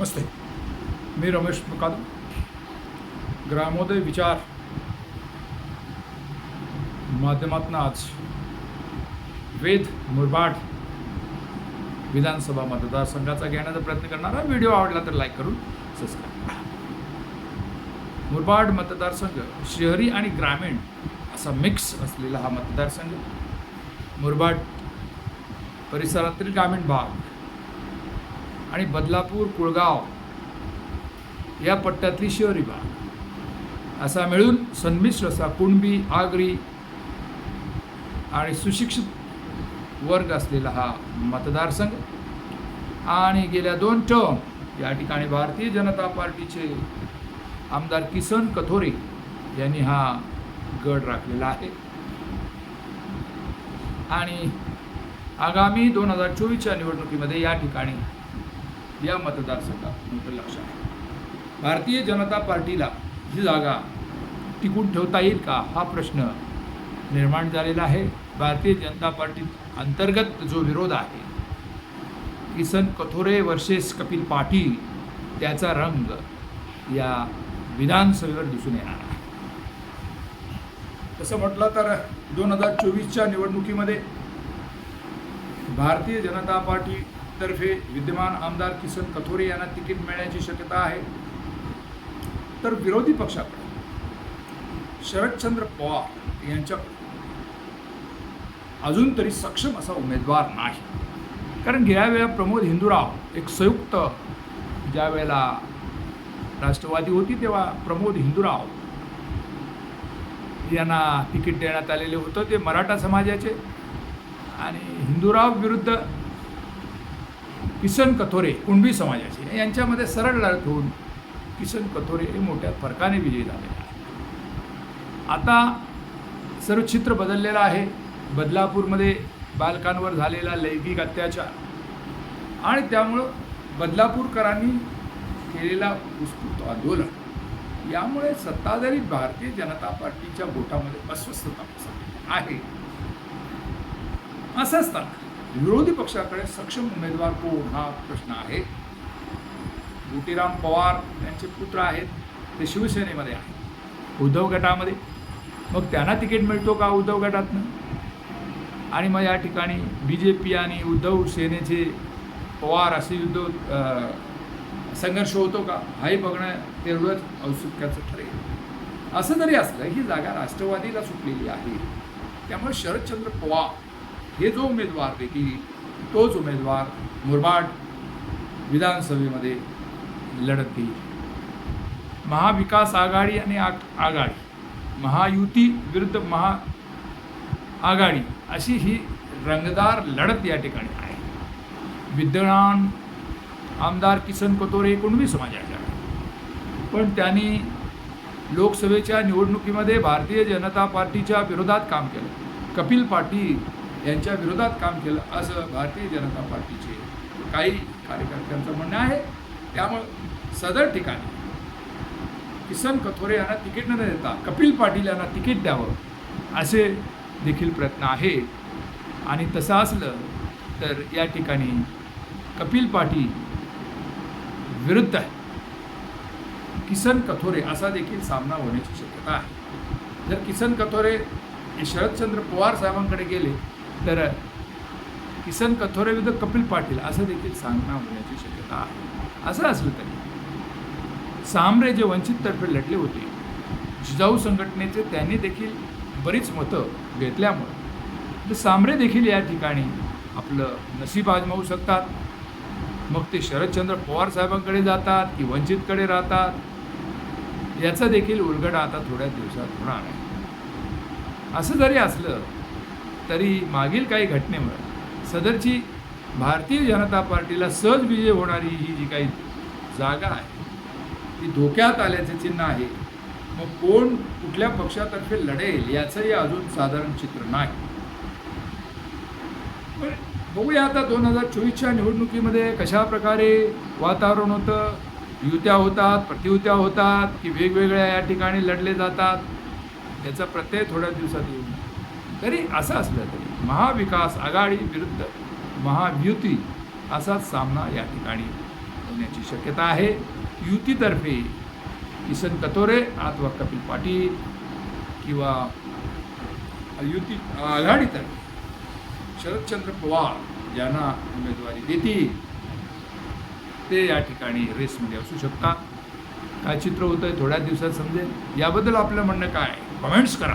नमस्ते मी रमेश मुकाद ग्रामोदय विचार माध्यमातून आज वेद मुरबाड विधानसभा मतदारसंघाचा घेण्याचा प्रयत्न करणारा व्हिडिओ आवडला तर लाईक करून सबस्क्राईब मुरबाड मतदारसंघ शहरी आणि ग्रामीण असा मिक्स असलेला हा मतदारसंघ. मुरबाड परिसरातील ग्रामीण भाग आणि बदलापूर कुळगाव या पट्ट्यातली शहरी भाग असा मिळून संमिश्र असा कुणबी आगरी आणि सुशिक्षित वर्ग असलेला हा मतदारसंघ. आणि गेल्या दोन टर्म या ठिकाणी भारतीय जनता पार्टीचे आमदार किसन कथोरे यांनी हा गड राखलेला आहे. आणि आगामी दोन हजार चोवीसच्या निवडणुकीमध्ये या ठिकाणी या मतदारसंघात मोठं लक्ष आहे. भारतीय जनता पार्टीला ही जागा टिकून ठेवता येईल का? हा प्रश्न निर्माण झालेला आहे. भारतीय जनता पार्टी अंतर्गत जो विरोध आहे किसन कथोरे वर्सेस कपिल पाटील त्याचा रंग या विधानसभेवर दिसून येणार आहे. तसं म्हटलं तर दोन हजार चोवीसच्या निवडणुकीमध्ये भारतीय जनता पार्टी तर्फे विद्यमान आमदार किसन कथोरे यांना तिकीट मिळण्याची शक्यता आहे. तर विरोधी पक्षाकडे शरदचंद्र पवार यांच्या अजून तरी सक्षम असा उमेदवार नाही. कारण गेल्या वेळा प्रमोद हिंदूराव एक संयुक्त ज्या वेळेला राष्ट्रवादी होती तेव्हा प्रमोद हिंदूराव यांना तिकीट देण्यात आलेले होतं. ते मराठा समाजाचे आणि हिंदूराव विरुद्ध किसन कथोरे कुणबी समाजाचे. यांच्यामध्ये सरळ लढत होऊन किसन कथोरे हे मोठ्या फरकाने विजयी झाले. आता सर्व चित्र बदललेलं आहे. बदलापूरमध्ये बालकांवर झालेला लैंगिक अत्याचार आणि त्यामुळं बदलापूरकरांनी केलेला उत्स्फूर्त आंदोलन. यामुळे सत्ताधारी भारतीय जनता पार्टीच्या बोटामध्ये अस्वस्थता आहे. असं असताना विरोधी पक्षाकडे सक्षम उमेदवार कोण? हा प्रश्न आहे. मोतीराम पवार यांचे पुत्र आहेत. ते शिवसेनेमध्ये आहेत. उद्धव गटामध्ये. मग त्यांना तिकीट मिळतो का उद्धव गटातनं? आणि मग या ठिकाणी बी जे पी आणि उद्धव सेनेचे पवार असे युद्ध संघर्ष होतो का? हाही बघणं तेवढंच औत्सुक्याचं ठरेल. असं जरी असलं ही जागा राष्ट्रवादीला सुटलेली आहे. त्यामुळे शरदचंद्र पवार हे जो उमेदवार देखील तोच उमेदवार मुरबाड विधानसभेमध्ये लढत देईल महाविकास आघाडी आणि आग आघाडी महायुती विरुद्ध महा आघाडी अशी ही रंगदार लढत या ठिकाणी आहे. विद्यमान आमदार किसन कतोरे कुणबी समाजाच्या पण त्यांनी लोकसभेच्या निवडणुकीमध्ये भारतीय जनता पार्टीच्या विरोधात काम केलं. कपिल पाटील यांच्या विरोधात काम केलं असं भारतीय जनता पार्टीचे काही कार्यकर्त्यांचं म्हणणं आहे. त्यामुळं सदर ठिकाणी किसन कथोरे यांना तिकीट न देता कपिल पाटील यांना तिकीट द्यावं असे देखील प्रयत्न आहे. आणि तसं असलं तर या ठिकाणी कपिल पाटील विरुद्ध किसन कथोरे असा देखील सामना होण्याची शक्यता आहे. जर किसन कथोरे हे शरदचंद्र पवार साहेबांकडे गेले तर किसन कथोरे विरुद्ध कपिल पाटील असं देखील सांगणं होण्याची शक्यता आहे. असं असलं तरी सामरे जे वंचिततर्फे लढले होते जिजाऊ संघटनेचे त्यांनी देखील बरीच मतं घेतल्यामुळं तर सामरे देखील या ठिकाणी आपलं नशीब आजमावू शकतात. मग ते शरदचंद्र पवार साहेबांकडे जातात की वंचितकडे राहतात? याचा देखील उलगडा आता थोड्या दिवसात होणार आहे. असं जरी असलं तरी मागील काही घटनेमुळे सदरची भारतीय जनता पार्टीला सहज विजय होणारी ही जी काही जागा आहे ती धोक्यात आल्याचे चिन्ह आहे. मग कोण कुठल्या पक्षातर्फे लढेल याचंही अजून साधारण चित्र नाही. पण बघूया आता दोन हजार चोवीसच्या निवडणुकीमध्ये कशा प्रकारे वातावरण होतं. युत्या होतात प्रतियुत्या होतात की वेगवेगळ्या या ठिकाणी लढले जातात याचा प्रत्यय थोड्या दिवसात येऊन तरी असं असलं तरी महाविकास आघाडी विरुद्ध महायुती असाच सामना या ठिकाणी होण्याची शक्यता आहे. युतीतर्फे किसन कतोरे अथवा कपिल पाटील किंवा युती आघाडीतर्फे शरदचंद्र पवार यांना उमेदवारी देतील ते या ठिकाणी रेसमध्ये असू शकतात. काय चित्र होतं आहे थोड्या दिवसात समजेल. याबद्दल आपलं म्हणणं काय? कमेंट्स करा.